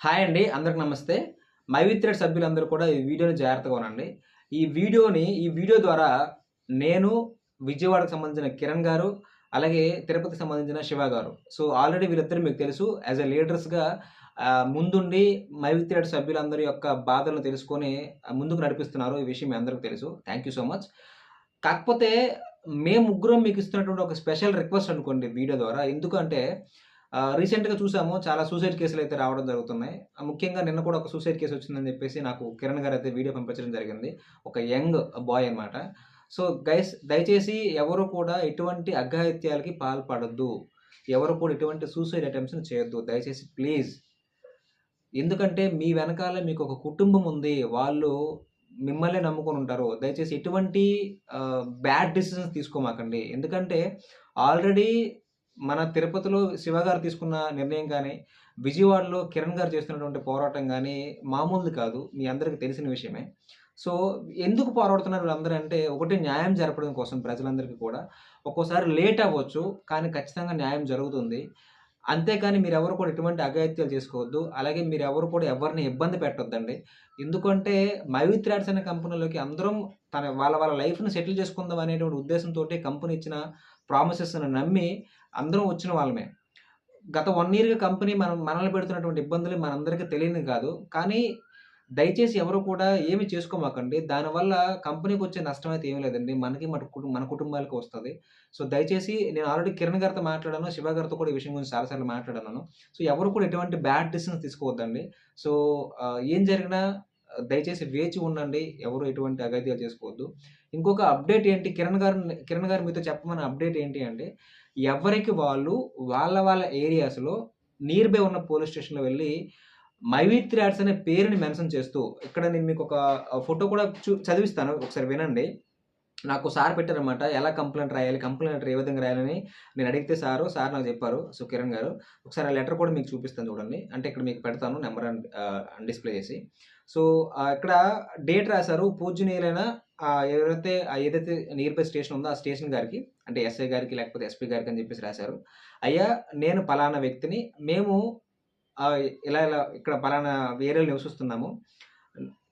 Hi అండి అందరికి నమస్తే. మైవిత్రేడ్ సభ్యులందరూ కూడా ఈ వీడియోని జాగ్రత్తగా ఉనండి ఈ వీడియోని ఈ వీడియో ద్వారా నేను విజయవాడకు సంబంధించిన కిరణ్ గారు అలాగే తిరుపతికి సంబంధించిన శివ గారు. సో ఆల్రెడీ వీళ్ళిద్దరూ మీకు తెలుసు యాజ్ ఎ లీడర్స్గా ముందుండి మైవిత్రేడ్ సభ్యులందరి యొక్క బాధలను తెలుసుకొని ముందుకు నడిపిస్తున్నారు. ఈ విషయం మీ అందరికీ తెలుసు. థ్యాంక్ యూ సో మచ్ కాకపోతే మేము ముగ్గురం మీకు ఇస్తున్నటువంటి ఒక స్పెషల్ రిక్వెస్ట్ అనుకోండి వీడియో ద్వారా. ఎందుకంటే రీసెంట్గా చూసాము. చాలా సూసైడ్ కేసులు అయితే రావడం జరుగుతున్నాయి. ముఖ్యంగా నిన్న కూడా ఒక సూసైడ్ కేసు వచ్చిందని చెప్పేసి నాకు కిరణ్ గారు అయితే వీడియో పంపించడం జరిగింది. ఒక యంగ్ బాయ్ అనమాట సో గైస్ దయచేసి ఎవరు కూడా ఎటువంటి అఘాయిత్యాలకి పాల్పడద్దు. ఎవరు కూడా ఎటువంటి సూసైడ్ అటెంప్ట్స్ని చేయొద్దు. దయచేసి ప్లీజ్. ఎందుకంటే మీ వెనకాల మీకు ఒక కుటుంబం ఉంది. వాళ్ళు మిమ్మల్ని నమ్ముకొని ఉంటారు. దయచేసి ఎటువంటి బ్యాడ్ డిసిషన్స్ తీసుకోమాకండి. ఎందుకంటే ఆల్రెడీ మన తిరుపతిలో శివ గారు తీసుకున్న నిర్ణయం కానీ విజయవాడలో కిరణ్ గారు చేస్తున్నటువంటి పోరాటం కానీ మామూలుది కాదు. మీ అందరికీ తెలిసిన విషయమే. సో ఎందుకు పోరాడుతున్నారు వీళ్ళందరూ అంటే ఒకటి న్యాయం జరపడం కోసం ప్రజలందరికీ కూడా. ఒక్కోసారి లేట్ అవ్వచ్చు కానీ ఖచ్చితంగా న్యాయం జరుగుతుంది. అంతేకాని మీరు ఎవరు కూడా ఎటువంటి అఘాయిత్యాలు చేసుకోవద్దు. అలాగే మీరు ఎవరు కూడా ఎవరిని ఇబ్బంది పెట్టొద్దండి. ఎందుకంటే మైవిత్రాడ్స్ అనే కంపెనీలోకి అందరం తన వాళ్ళ వాళ్ళ లైఫ్ని సెటిల్ చేసుకుందాం అనేటువంటి ఉద్దేశంతో కంపెనీ ఇచ్చిన ప్రామిసెస్ని నమ్మి అందరం వచ్చిన వాళ్ళమే. గత వన్ ఇయర్గా కంపెనీ మనం మనల్ని పెడుతున్నటువంటి ఇబ్బందులు మనందరికీ తెలియని కాదు. కానీ దయచేసి ఎవరు కూడా ఏమి చేసుకోమాకండి. దానివల్ల కంపెనీకి వచ్చే నష్టం అయితే ఏమీ లేదండి. మనకి మన కుటుంబ మన కుటుంబాలకు వస్తుంది. సో దయచేసి నేను ఆల్రెడీ కిరణ్ గారితో మాట్లాడాను. శివ గారితో కూడా ఈ విషయం గురించి చాలాసార్లు మాట్లాడాను. సో ఎవరు కూడా ఎటువంటి బ్యాడ్ డిసిషన్స్ తీసుకోవద్దండి. సో ఏం జరిగినా దయచేసి వేచి ఉండండి. ఎవరు ఎటువంటి అగత్యాలు చేసుకోవద్దు. ఇంకొక అప్డేట్ ఏంటి? కిరణ్ గారు కిరణ్ గారు మీతో చెప్పమని అప్డేట్ ఏంటి అంటే ఎవరికి వాళ్ళు వాళ్ళ వాళ్ళ ఏరియాస్లో నియర్ బై ఉన్న పోలీస్ స్టేషన్లో వెళ్ళి మైవిత్రి యాడ్స్ అనే పేరుని మెన్షన్ చేస్తూ ఇక్కడ నేను మీకు ఒక ఫోటో కూడా చూ చదివిస్తాను ఒకసారి వినండి. నాకు సార్ పెట్టారనమాట ఎలా కంప్లైంట్ రాయాలి కంప్లైంట్ ఏ విధంగా రాయాలని నేను అడిగితే సారు సార్ నాకు చెప్పారు సో కిరణ్ గారు ఒకసారి ఆ లెటర్ కూడా మీకు చూపిస్తాను చూడండి. అంటే ఇక్కడ మీకు పెడతాను నెంబర్ అండ్ డిస్ప్లే చేసి. సో ఇక్కడ డేట్ రాశారు పూజనీయులైన ఎవరైతే ఆ ఏదైతే నియర్ బై స్టేషన్ ఉందో ఆ స్టేషన్ గారికి అంటే ఎస్ఐ గారికి లేకపోతే ఎస్పీ గారికి అని చెప్పేసి రాశారు. అయ్యా నేను పలానా వ్యక్తిని మేము ఇలా ఇలా ఇక్కడ పలానా వేరే నివసిస్తున్నాము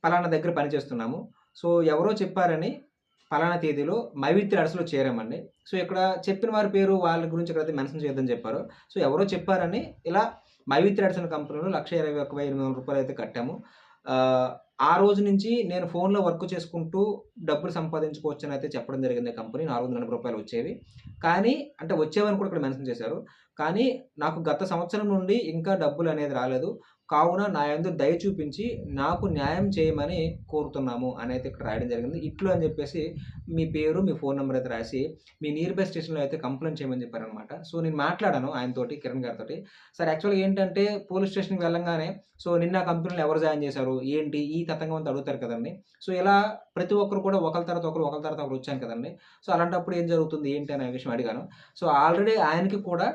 పలానా దగ్గర పని చేస్తున్నాము సో ఎవరో చెప్పారని పలానా తేదీలో మైవిత్రి అడసలో చేరామండి. సో ఇక్కడ చెప్పిన వారి పేరు వాళ్ళ గురించి ఇక్కడైతే మెన్షన్ చేయొద్దని చెప్పారు. సో ఎవరో చెప్పారని ఇలా మైవిత్రి అడసన కంపెనీలో లక్ష ఇరవై ఒక వెయ్యి ఎనిమిది వందల రూపాయలు అయితే కట్టాము. ఆ, రోజు నుంచి నేను ఫోన్లో వర్క్ చేసుకుంటూ డబ్బులు సంపాదించుకోవచ్చు అని అయితే చెప్పడం జరిగింది కంపెనీ. నాలుగు వందల ఎనభై రూపాయలు వచ్చేవి. కానీ అంటే వచ్చేవని కూడా ఇక్కడ మెన్షన్ చేశారు. కానీ నాకు గత సంవత్సరం నుండి ఇంకా డబ్బులు అనేది రాలేదు. కావున నా యందు దయ చూపించి నాకు న్యాయం చేయమని కోరుతున్నాము అని అయితే ఇక్కడ రాయడం జరిగింది. ఇట్లు అని చెప్పేసి మీ పేరు మీ ఫోన్ నెంబర్ అయితే రాసి మీ నియర్ బై స్టేషన్లో అయితే కంప్లైంట్ చేయమని చెప్పారనమాట సో నేను మాట్లాడాను ఆయనతోటి కిరణ్ గారితో సార్ యాక్చువల్గా ఏంటంటే పోలీస్ స్టేషన్కి వెళ్ళంగానే సో నిన్న కంపెనీలో ఎవరు జాయిన్ చేశారు? ఏంటి? ఈ తతంగం అంతా అడుగుతారు కదండి. సో ఇలా ప్రతి ఒక్కరు కూడా ఒకరి తర్వాత ఒకరు ఒకరి తర్వాత ఒకరు వచ్చాను కదండి. సో అలాంటప్పుడు ఏం జరుగుతుంది? ఏంటి? అనే విషయం అడిగాను. సో ఆల్రెడీ ఆయనకి కూడా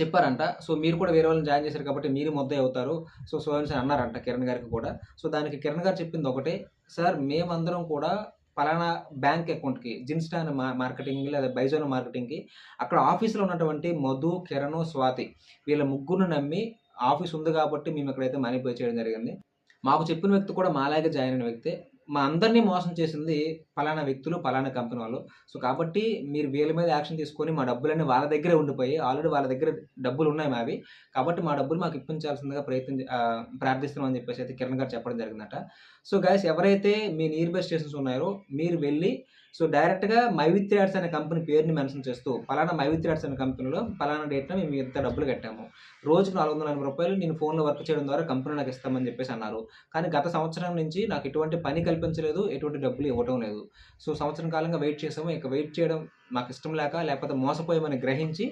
చెప్పారంట. సో మీరు కూడా వేరే వాళ్ళని జాయిన్ చేశారు కాబట్టి మీరు మొద్ద అవుతారు. సో సో అని అన్నారంట కిరణ్ గారికి కూడా. సో దానికి కిరణ్ గారు చెప్పింది ఒకటే. సార్ మేమందరం కూడా పలానా బ్యాంక్ అకౌంట్కి జిన్స్టాన్ మా మార్కెటింగ్ లేదా బైజోన్ మార్కెటింగ్కి అక్కడ ఆఫీస్లో ఉన్నటువంటి మధు కిరణ్ స్వాతి వీళ్ళ ముగ్గురు నమ్మి ఆఫీస్ ఉంది కాబట్టి మేము ఇక్కడైతే మనీ పే చేయడం జరిగింది. మాకు చెప్పిన వ్యక్తి కూడా మాలాగే జాయిన్ అయిన వ్యక్తే. మా అందరినీ మోసం చేసింది పలానా వ్యక్తులు పలానా కంపెనీ వాళ్ళు. సో కాబట్టి మీరు వీళ్ళ మీద యాక్షన్ తీసుకొని మా డబ్బులన్నీ వాళ్ళ దగ్గరే ఉండిపోయి ఆల్రెడీ వాళ్ళ దగ్గర డబ్బులు ఉన్నాయి మావి. కాబట్టి మా డబ్బులు మాకు ఇప్పించాల్సిందిగా ప్రయత్నం ప్రార్థిస్తున్నామని చెప్పేసి అయితే కిరణ్ గారు చెప్పడం జరిగిందట. సో గైస్ ఎవరైతే మీ నియర్ బై స్టేషన్స్ ఉన్నారో మీరు వెళ్ళి సో డైరెక్ట్గా మైవిత్రి యాడ్స్ అనే కంపెనీ పేరుని మెన్షన్ చేస్తూ పలానా మైవిత్రి యాడ్స్ అనే కంపెనీలో పలానా డేట్న మేము ఇంత డబ్బులు కట్టాము. రోజుకు నాలుగు వందల ఎనభై రూపాయలు నేను ఫోన్లో వర్క్ చేయడం ద్వారా కంపెనీ నాకు ఇస్తామని చెప్పేసి అన్నారు. కానీ గత సంవత్సరం నుంచి నాకు ఎటువంటి పని కల్పించలేదు ఎటువంటి డబ్బులు ఇవ్వటం లేదు. సో సంవత్సరం కాలంగా వెయిట్ చేసాము ఇక వెయిట్ చేయడం మాకు ఇష్టం లేక లేకపోతే మోసపోయామని గ్రహించి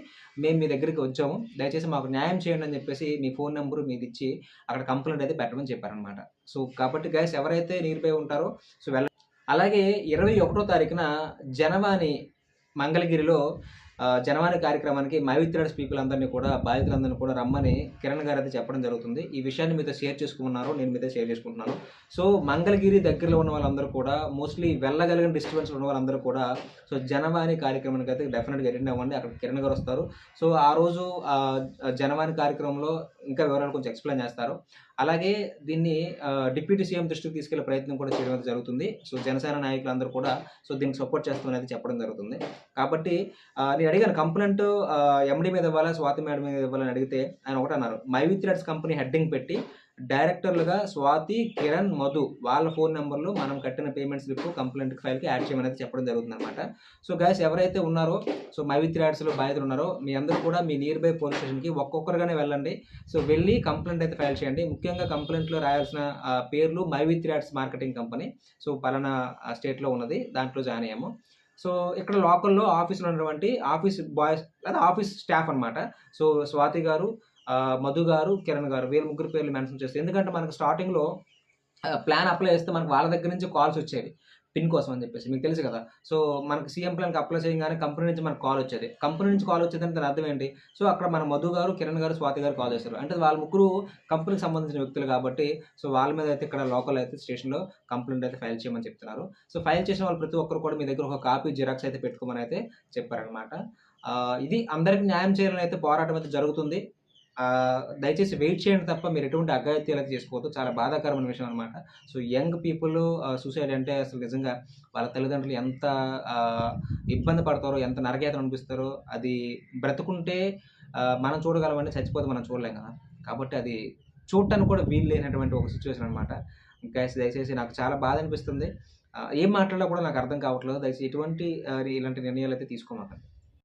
మేము మీ దగ్గరికి వచ్చాము. దయచేసి మాకు న్యాయం చేయండి అని చెప్పేసి మీ ఫోన్ నెంబర్ మీది ఇచ్చి అక్కడ కంప్లైంట్ అయితే పెట్టమని చెప్పారనమాట సో కాబట్టి గైస్ ఎవరైతే నియర్ బై ఉంటారో సో వెళ్ళ అలాగే ఇరవై ఒకటో తారీఖున జనవాణి మంగళగిరిలో జనవాణి కార్యక్రమానికి మైవిత్రాడ్స్ పీపుల్ అందరినీ కూడా బాధితులందరినీ కూడా రమ్మని కిరణ్ గారు అయితే చెప్పడం జరుగుతుంది. ఈ విషయాన్ని మీతో షేర్ చేసుకున్నారు నేను మీతో షేర్ చేసుకుంటున్నాను. సో మంగళగిరి దగ్గరలో ఉన్న వాళ్ళందరూ కూడా మోస్ట్లీ వెళ్ళగలిగిన డిస్టర్బెన్స్ ఉన్న వాళ్ళందరూ కూడా సో జనవాణి కార్యక్రమానికి అయితే డెఫినెట్గా అటెండ్ అవ్వండి. అక్కడ కిరణ్ గారు వస్తారు. సో ఆ రోజు జనవాణి కార్యక్రమంలో ఇంకా వివరాలు కొంచెం ఎక్స్‌ప్లెయిన్ చేస్తారు. అలాగే దీన్ని డిప్యూటీ సీఎం దృష్టికి తీసుకెళ్ళే ప్రయత్నం కూడా చేయడం జరుగుతుంది. సో, జనసేన నాయకులందరూ కూడా సో, దీనికి సపోర్ట్ చేస్తామనేది చెప్పడం జరుగుతుంది. కాబట్టి నేను అడిగాను కంప్లైంట్ ఎండి మీద ఇవ్వాలా? స్వాతి మేడం మీద ఇవ్వాలని అడిగితే ఆయన ఒకటన్నారు. మై విత్ కంపెనీ హెడ్డింగ్ పెట్టి డైరెక్టర్లుగా స్వాతి, కిరణ్, మధు వాళ్ళ ఫోన్ నెంబర్లు మనం కట్టిన పేమెంట్ స్లిప్ కంప్లైంట్ ఫైల్‌కి యాడ్ చేయమనేది చెప్పడం జరుగుతుందనమాట. సో, గ్యాస్ ఎవరైతే ఉన్నారో సో, మైవిత్రి యాడ్స్లో బాధ్యతలు బాధితులు ఉన్నారో మీ అందరూ కూడా మీ నియర్ బై పోలీస్ స్టేషన్‌కి ఒక్కొక్కరుగానే వెళ్ళండి. సో, వెళ్ళి కంప్లైంట్ అయితే ఫైల్ చేయండి. ముఖ్యంగా కంప్లైంట్లో రాయాల్సిన పేర్లు Myvitri ads marketing company. So, పలానా స్టేట్‌లో ఉన్నది. దాంట్లో జాయిన్ అయ్యాము. సో, ఇక్కడ లోకల్‌లో ఆఫీస్‌లో ఉన్నటువంటి ఆఫీస్ బాయ్స్ లేదా ఆఫీస్ స్టాఫ్ అనమాట. సో, స్వాతి గారు, మధు గారు, కిరణ్ గారు వీళ్ళ ముగ్గురు పేర్లు మెన్షన్ చేస్తారు ఎందుకంటే మనకు స్టార్టింగ్‌లో ప్లాన్ అప్లై చేస్తే మనకు వాళ్ళ దగ్గర నుంచి కాల్స్ వచ్చేవి. పిన్ కోసం అని చెప్పేసి. మీకు తెలుసు కదా! సో, మనకి సీఎం ప్లాన్‌కి అప్లై చేయంగానే కంపెనీ నుంచి మనకు కాల్ వచ్చేది. కంపెనీ నుంచి కాల్ వచ్చేదంటే దాని అర్థం ఏంటి? సో, అక్కడ మన మధు గారు, కిరణ్ గారు, స్వాతి గారు కాల్ చేశారు. అంటే వాళ్ళ ముగ్గురు కంపెనీకి సంబంధించిన వ్యక్తులు కాబట్టి సో, వాళ్ళ మీద అయితే ఇక్కడ లోకల్ అయితే స్టేషన్‌లో కంప్లైంట్ అయితే ఫైల్ చేయమని చెప్తున్నారు. సో, ఫైల్ చేసిన వాళ్ళు ప్రతి ఒక్కరు కూడా మీ దగ్గర ఒక కాపీ జిరాక్స్ అయితే పెట్టుకోమని అయితే చెప్పారనమాట. ఇది అందరికి న్యాయం చేయాలని అయితే పోరాటం అయితే జరుగుతుంది. దయచేసి వెయిట్ చేయండి తప్ప మీరు ఎటువంటి అగాయత్యాలు అయితే చేసుకోవద్దు. చాలా బాధాకరమైన విషయం అనమాట. సో, యంగ్ పీపుల్ సూసైడ్ అంటే అసలు నిజంగా వాళ్ళ తల్లిదండ్రులు ఎంత ఇబ్బంది పడతారో, ఎంత నరకేతను అనిపిస్తారో అది బ్రతుకుంటే మనం చూడగలమంటే చచ్చిపోతే మనం చూడలేం కదా! కాబట్టి అది చూడటానికి కూడా వీలు లేనటువంటి ఒక సిచ్యువేషన్ అనమాట. గైస్ దయచేసి నాకు చాలా బాధ అనిపిస్తుంది. ఏం మాట్లాడాలో కూడా నాకు అర్థం కావట్లేదు. దయచేసి ఎటువంటి ఇలాంటి నిర్ణయాలు అయితే తీసుకోమాకండి.